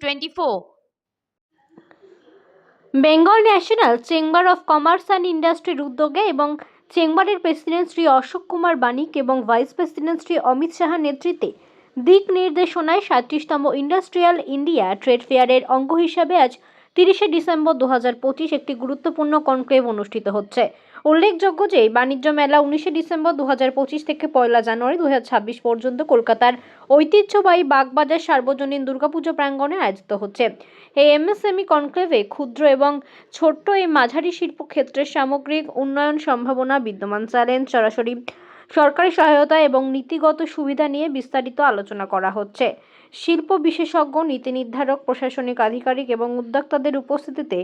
24. Bengal national chamber of commerce and ইন্ডাস্ট্রির উদ্যোগে এবং চেম্বারের প্রেসিডেন্ট শ্রী অশোক কুমার বানিক এবং ভাইস প্রেসিডেন্ট শ্রী অমিত শাহার নেতৃত্বে দিক নির্দেশনায় সাঁত্রিশতম ইন্ডাস্ট্রিয়াল ইন্ডিয়া ট্রেড ফেয়ারের অঙ্গ হিসাবে আজ তিরিশে ডিসেম্বর দু একটি গুরুত্বপূর্ণ কনক্লেভ অনুষ্ঠিত হচ্ছে। উল্লেখযোগ্য যে, বাণিজ্য মেলা উনিশে ডিসেম্বর দু থেকে পয়লা জানুয়ারি দু পর্যন্ত কলকাতার ঐতিহ্যবাহী বাগবাজার সার্বজনীন দুর্গাপুজো প্রাঙ্গণে আয়োজিত হচ্ছে। এই এমএসএমই কনক্লেভে ক্ষুদ্র এবং ছোট্ট এই মাঝারি শিল্প ক্ষেত্রের সামগ্রিক উন্নয়ন সম্ভাবনা বিদ্যমান। চ্যালেঞ্জ সরাসরি সরকারি সহায়তা এবং নীতিগত সুবিধা নিয়ে বিস্তারিত আলোচনা করা হচ্ছে। শিল্প বিশেষজ্ঞ, নীতি নির্ধারক, প্রশাসনিক আধিকারিক এবং উদ্যোক্তাদের উপস্থিতিতে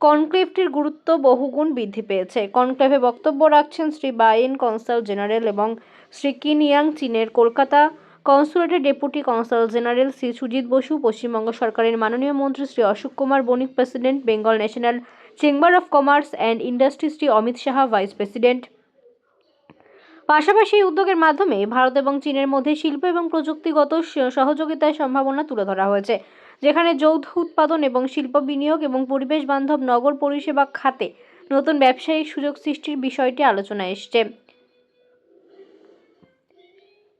কনক্লেভটির গুরুত্ব বহুগুণ বৃদ্ধি পেয়েছে। কনক্লেভে বক্তব্য রাখছেন শ্রী বায়েন কনসাল জেনারেল এবং শ্রী কিনিয়াং চীনের Kolkata কনসুলেটের deputy consul general Shri Sujit Basu, Paschimbanga সরকারের মাননীয় মন্ত্রী Shri Ashok Kumar, Banik president, Bengal national chamber of commerce and industry Shri Amit Saha vice president পাশাপাশি এই উদ্যোগের মাধ্যমে ভারত এবং চীনের মধ্যে শিল্প এবং প্রযুক্তিগত সহযোগিতার সম্ভাবনা তুলে ধরা হয়েছে, যেখানে যৌথ উৎপাদন এবং শিল্প বিনিয়োগ এবং পরিবেশ বান্ধব নগর পরিষেবা খাতে নতুন ব্যবসায়িক সুযোগ সৃষ্টির বিষয়টি আলোচনায় এসছে।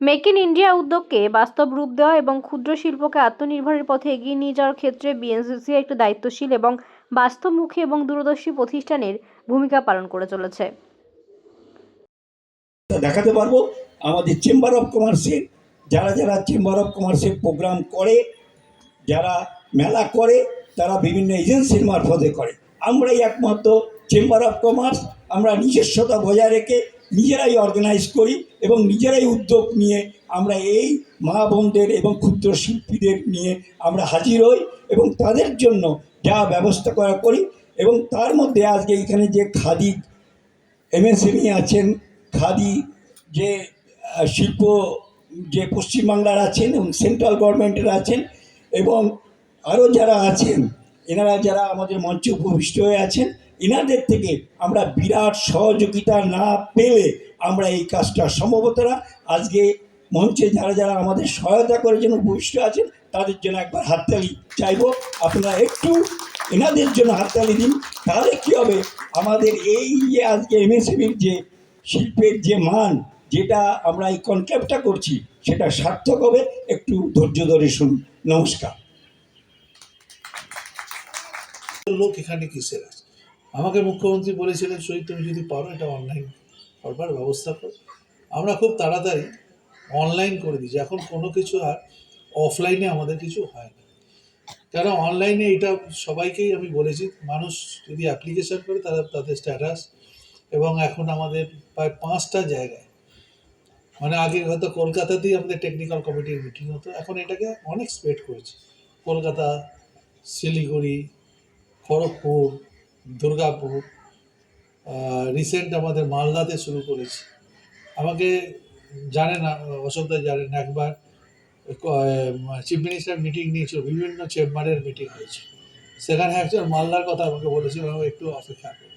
মেক ইন ইন্ডিয়া উদ্যোগকে বাস্তব রূপ দেওয়া এবং ক্ষুদ্র শিল্পকে আত্মনির্ভরের পথে এগিয়ে নিয়ে যাওয়ার ক্ষেত্রে বিএনসিসি একটি দায়িত্বশীল এবং বাস্তবমুখী এবং দূরদর্শী প্রতিষ্ঠানের ভূমিকা পালন করে চলেছে। দেখাতে পারব আমাদের চেম্বার অফ কমার্সের যারা যারা চেম্বার অফ কমার্সের প্রোগ্রাম করে, যারা মেলা করে, তারা বিভিন্ন এজেন্সির মারফতে করে। আমরাই একমাত্র চেম্বার অফ কমার্স আমরা নিজস্বতা বজায় রেখে নিজেরাই অর্গানাইজ করি এবং নিজেরাই উদ্যোগ নিয়ে আমরা এই মা বোনদের এবং ক্ষুদ্র শিল্পীদের নিয়ে আমরা হাজির হই এবং তাদের জন্য যা ব্যবস্থা করা করি এবং তার মধ্যে আজকে এখানে যে খাদি এমএসএমই আছেন খাদি, যে শিল্প যে পশ্চিমবাংলার আছেন এবং সেন্ট্রাল গভর্নমেন্টের আছেন এবং আরও যারা আছেন, এনারা যারা আমাদের মঞ্চে উপবিষ্ট হয়ে আছেন, এনাদের থেকে আমরা বিরাট সহযোগিতা না পেলে আমরা এই কাজটা সম্ভবত না। আজকে মঞ্চে যারা যারা আমাদের সহায়তা করার জন্য উপবিষ্ট আছেন, তাদের জন্য একবার হাততালি চাইব। আপনারা একটু এনাদের জন্য হাততালি দিন। তাহলে কী হবে? আমাদের এই যে আজকে এমএসএমির যে শিল্পের যে মান, যেটা আমরা এই কনক্লেভটা করছি, সেটা সার্থক হবে। একটু ধৈর্য ধরে শুনুন। নমস্কার। লোক এখানে কিসের আছে? আমাকে মুখ্যমন্ত্রী বলেছিলেন সই তুমি যদি পারো, এটা অনলাইন করবার ব্যবস্থা করো। আমরা খুব তাড়াতাড়ি অনলাইন করে দিয়েছি। এখন কোনো কিছু আর অফলাইনে আমাদের কিছু হয় না। কেন? অনলাইনে এটা সবাইকেই আমি বলেছি, মানুষ যদি অ্যাপ্লিকেশন করে, তারা তাদের স্ট্যাটাস এবং এখন আমাদের প্রায় পাঁচটা জায়গায়। মানে আগে হয়তো কলকাতাতেই আমাদের টেকনিক্যাল কমিটির মিটিং হতো, এখন এটাকে অনেক স্প্রেড করেছে। কলকাতা, শিলিগুড়ি, খড়গপুর, দুর্গাপুর রিসেন্ট আমাদের মালদাতে শুরু করেছি। আমাকে জানেন অশোকদা জানেন একবার চিফ মিনিস্টার মিটিং নিয়েছিল, বিভিন্ন চেম্বারের মিটিং হয়েছে। সেখানে একজন মালদার কথা আমাকে বলেছিল একটু অপেক্ষা করুন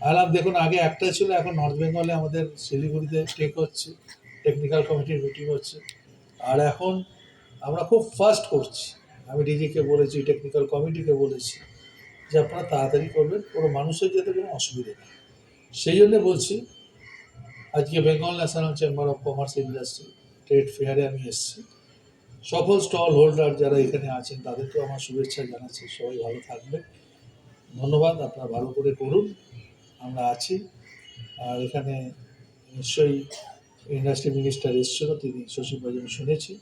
আলাম দেখুন, আগে একটা ছিল, এখন নর্থ বেঙ্গলে আমাদের শিলিগুড়িতে টেক হচ্ছে টেকনিক্যাল কমিটির মিটিং হচ্ছে। আর এখন আমরা খুব ফাস্ট করছি। আমি ডিজিকে বলেছি টেকনিক্যাল কমিটিকে বলেছি যে আপনারা তাড়াতাড়ি করবেন, কোনো মানুষের যাতে কোনো অসুবিধা নেই। সেই জন্য বলছি, আজকে Bengal national chamber of commerce industry trade ফেয়ারে আমি এসেছি। সকল স্টল হোল্ডার যারা এখানে আছেন, তাদেরকেও আমার শুভেচ্ছা জানাচ্ছি। সবাই ভালো থাকবেন। ধন্যবাদ, আপনারা ভালো করে করুন। আমরা আছি আর এখানে নিশ্চয়ই ইন্ডাস্ট্রি মিনিস্টার এসেছিল তিনি বাজার শুনেছি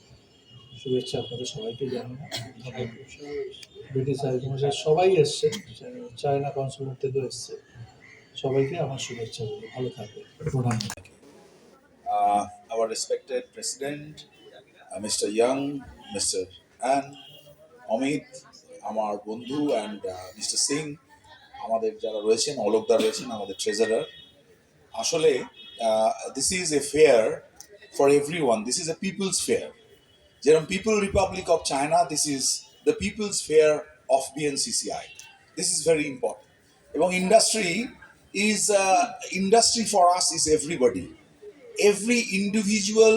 শুভেচ্ছা আপনাদের সবাইকে জানানো ব্রিটিশ হাইকমিশন সবাই এসছে চায়না কনসুলেট থেকেও এসছে সবাইকে আমার শুভেচ্ছা বলি ভালো থাকবে প্রণাম our respected president, uh, Mr. Young, Mr. Amit আমার বন্ধু অ্যান্ড মিস্টার সিং আমাদের যারা রয়েছেন অলোকদা রয়েছেন আমাদের ট্রেজারার আসলে this is a fair for every one this is a people's fair যেরকম people republic of China this is the people's fair of BNCCI this is very important এবং industry is industry for us is everybody every individual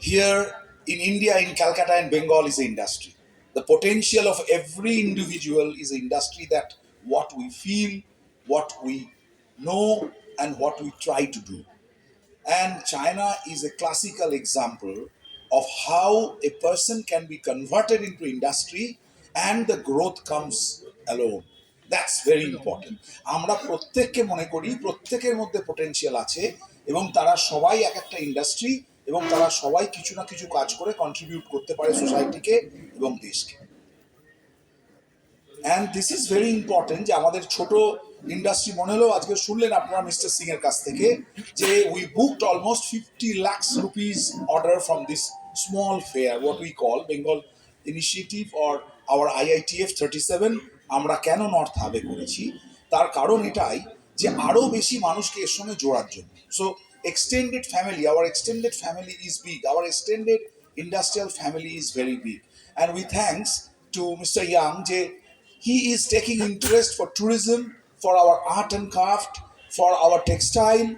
here in India, in Calcutta and Bengal is an industry. the potential of every individual is an industry that what we feel, what we know, and what we try to do. And China is a classical example of how a person can be converted into industry and the growth comes alone. That's very important আমরা প্রত্যেককে মনে করি প্রত্যেকের মধ্যে potential আছে এবং তারা সবাই এক একটা ইন্ডাস্ট্রি এবং তারা সবাই কিছু না কিছু কাজ করে কন্ট্রিবিউট করতে পারে সোসাইটিকে এবং দেশকে and this is very important যে আমাদের ছোট ইন্ডাস্ট্রি মনে হলেও আজকে শুনলেন আপনারা মিস্টার সিং এর কাছ থেকে যে we booked almost fifty lakhs rupees order from this small fair what we call Bengal initiative or our IITF thirty seven আমরা কেন নর্থ হাবে করেছি? তার কারণ এটাই যে আরও বেশি মানুষকে এর সঙ্গে জোড়ার জন্য। So extended family our extended family is big our extended industrial family is very big and we thanks to mister Young যে he is taking interest for tourism, for our art and craft, for our textile,